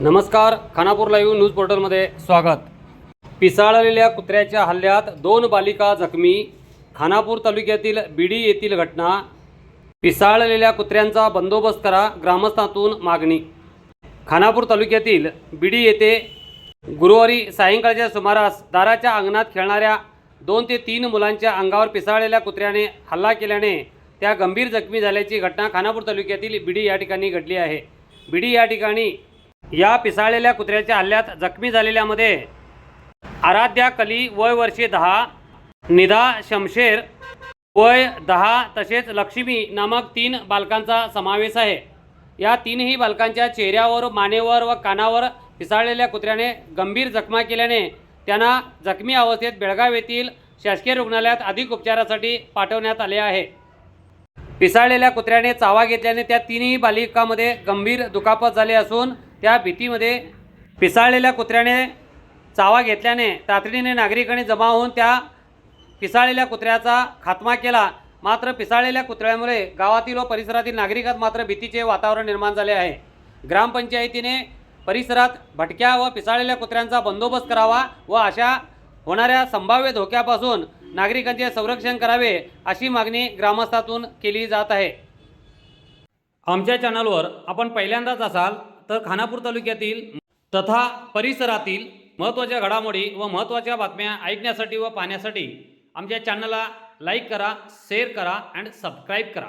नमस्कार Khanapur live news पोर्टलमध्ये स्वागत. पिसाळलेल्या कुत्र्याच्या हल्ल्यात दोन बालिका जखमी. खानापूर तालुक्यातील बिडी येथील घटना. पिसाळलेल्या कुत्र्यांचा बंदोबस्त करा ग्रामस्थातून मागणी. खानापूर तालुक्यातील बिडी येथे गुरुवारी सायंकाळच्या सुमारास दाराच्या अंगणात खेळणाऱ्या दोन ते तीन मुलांच्या अंगावर पिसाळलेल्या कुत्र्याने हल्ला केल्याने त्या गंभीर जखमी झाल्याची घटना खानापूर तालुक्यातील बिडी या ठिकाणी घडली आहे. बिडी या ठिकाणी या पिसाळलेल्या कुत्र्याच्या हल्ल्यात जखमी झालेल्यामध्ये आराध्या कली वय वर्षे दहा निधा शमशेर वय दहा तसेच लक्ष्मी नामक तीन बालकांचा समावेश आहे. या तीनही बालकांच्या चेहऱ्यावर मानेवर व कानावर पिसाळलेल्या कुत्र्याने गंभीर जखमा केल्याने त्यांना जखमी अवस्थेत बेळगाव येथील शासकीय रुग्णालयात अधिक उपचारासाठी पाठवण्यात आले आहे. पिसाळलेल्या कुत्र्याने चावा घेतल्याने त्या तिन्ही बालिकामध्ये गंभीर दुखापत झाली असून त्या भीतीमध्ये पिसाळलेल्या कुत्र्याने चावा घेतल्याने तातडीने नागरिकांनी जमा होऊन त्या पिसाळलेल्या कुत्र्याचा खात्मा केला. मात्र पिसाळलेल्या कुत्र्यामुळे गावातील व परिसरातील नागरिकात मात्र भीतीचे वातावरण निर्माण झाले आहे. ग्रामपंचायतीने परिसरात भटक्या व पिसाळलेल्या कुत्र्यांचा बंदोबस्त करावा व अशा होणाऱ्या संभाव्य धोक्यापासून नागरिकांचे संरक्षण करावे अशी मागणी ग्रामस्थातून केली जात आहे. आमच्या चॅनलवर आपण पहिल्यांदाच असाल तर खानापूर तालुक्यातील तथा परिसरातील महत्त्वाच्या घडामोडी व महत्त्वाच्या बातम्या ऐकण्यासाठी व पाहण्यासाठी आमच्या चॅनलला लाईक करा शेअर करा अँड सबस्क्राईब करा.